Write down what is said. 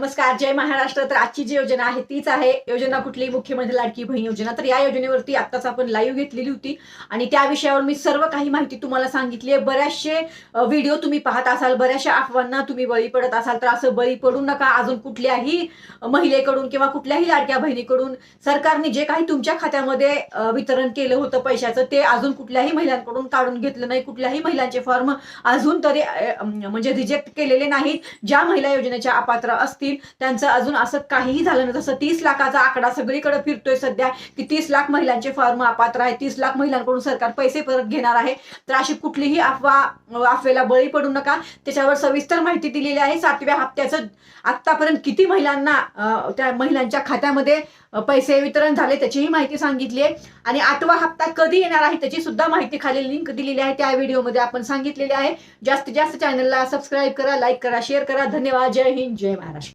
नमस्कार जय महाराष्ट्र. तर आजची जी योजना आहे तीच आहे. योजना कुठली मुख्यमंत्री लाडकी बहीण योजना. तर या योजनेवरती आत्ताच आपण लाईव्ह घेतलेली होती. आणि त्या विषयावर मी सर्व काही माहिती तुम्हाला सांगितली आहे. बऱ्याचशे व्हिडिओ तुम्ही पाहत असाल बऱ्याचशा अफवांना तुम्ही बळी पडत असाल तर असं बळी पडू नका. अजून कुठल्याही महिलेकडून किंवा कुठल्याही लाडक्या बहिणीकडून सरकारने जे काही तुमच्या खात्यामध्ये वितरण केलं होतं पैशाचं ते अजून कुठल्याही महिलांकडून काढून घेतलं नाही. कुठल्याही महिलांचे फॉर्म अजून तरी म्हणजे रिजेक्ट केलेले नाहीत. ज्या महिला योजनेच्या अपात्र असतील त्यांचं अजून असं काहीही झालं नाही. जसं तीस लाखाचा आकडा सगळीकडे फिरतोय सध्या की तीस लाख महिलांचे फॉर्म अपात्र आहे तीस लाख महिलांकडून सरकार पैसे परत घेणार आहे. तर अशी कुठलीही अफवा अफवेला बळी पडू नका. त्याच्यावर सविस्तर माहिती दिलेली आहे. सातव्या हप्त्याचं आतापर्यंत किती महिलांना त्या महिलांच्या खात्यामध्ये पैसे वितरण झाले त्याचीही माहिती सांगितली आहे. आणि आठवा हप्ता कधी येणार आहे त्याची सुद्धा माहिती खाली लिंक दिलेली आहे. त्या व्हिडिओमध्ये आपण सांगितलेली आहे. जास्तीत जास्त चॅनलला सबस्क्राईब करा लाईक करा शेअर करा. धन्यवाद. जय हिंद. जय महाराष्ट्र.